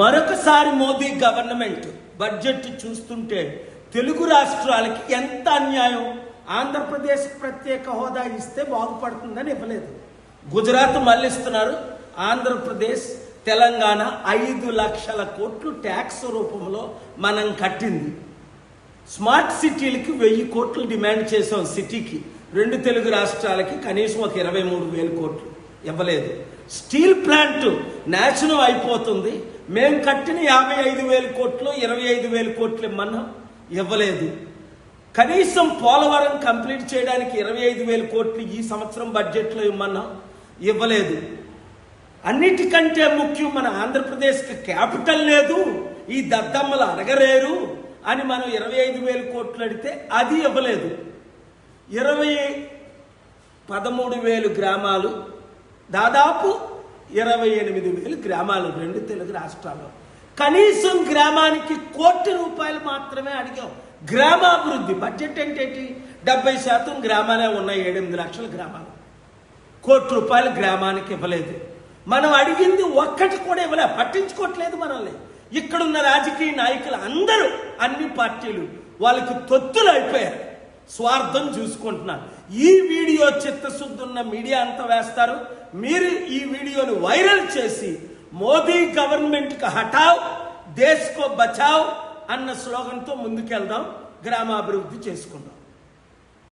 మరొకసారి Modi government budget చూస్తుంటే తెలుగు రాష్ట్రాలకి ఎంత అన్యాయం? ఆంధ్రప్రదేశ్ ప్రత్యేక హోదా ఇస్తే బాగుపడుతుందని ఇవ్వలేదు. గుజరాత్ మళ్ళిస్తున్నారు ఆంధ్రప్రదేశ్ తెలంగాణ ఐదు లక్షల కోట్లు ట్యాక్స్ రూపంలో మనం కట్టింది. స్మార్ట్ సిటీలకి వెయ్యి కోట్లు డిమాండ్ చేసాం సిటీకి. రెండు తెలుగు రాష్ట్రాలకి కనీసం ఒక ఇరవై మూడు వేల కోట్లు ఇవ్వలేదు. స్టీల్ ప్లాంట్ నాశనం అయిపోతుంది. మేము కట్టిన యాభై ఐదు వేల కోట్లు ఇరవై ఐదు వేల కోట్లు ఇమ్మన్నాం ఇవ్వలేదు. కనీసం పోలవరం కంప్లీట్ చేయడానికి ఇరవై ఐదు వేల కోట్లు ఈ సంవత్సరం బడ్జెట్లో ఇమ్మన్నాం ఇవ్వలేదు. అన్నిటికంటే ముఖ్యం మన ఆంధ్రప్రదేశ్కి క్యాపిటల్ లేదు ఈ దద్దమ్మలు అడగలేరు అని మనం ఇరవై ఐదు వేల కోట్లు అడిగితే అది ఇవ్వలేదు. ఇరవై పదమూడు వేలు గ్రామాలు దాదాపు ఇరవై ఎనిమిది వేలు గ్రామాలు రెండు తెలుగు రాష్ట్రాల్లో కనీసం గ్రామానికి కోటి రూపాయలు మాత్రమే అడిగాం. గ్రామాభివృద్ధి బడ్జెట్ అంటే ఏంటి? డెబ్బై శాతం గ్రామాలే ఉన్నాయి ఏడెనిమిది లక్షల గ్రామాలు. కోటి రూపాయలు గ్రామానికి ఇవ్వలేదు. మనం అడిగింది ఒక్కటి కూడా ఇవ్వలే పట్టించుకోవట్లేదు మనల్ని. ఇక్కడున్న రాజకీయ నాయకులు అందరూ అన్ని పార్టీలు వాళ్ళకి తొత్తులు అయిపోయారు. స్వార్థం చూసుకుంటున్నారు. ఈ వీడియో చిత్తశుద్ధి ఉన్న మీడియా అంతా వేస్తారు. మీరు ఈ వీడియోని వైరల్ చేసి మోదీ గవర్నమెంట్కి హఠావ్ హటావ్ దేశ్ కో బచావ్ అన్న స్లోగన్తో ముందుకెళ్దాం గ్రామాభివృద్ధి చేసుకుందాం.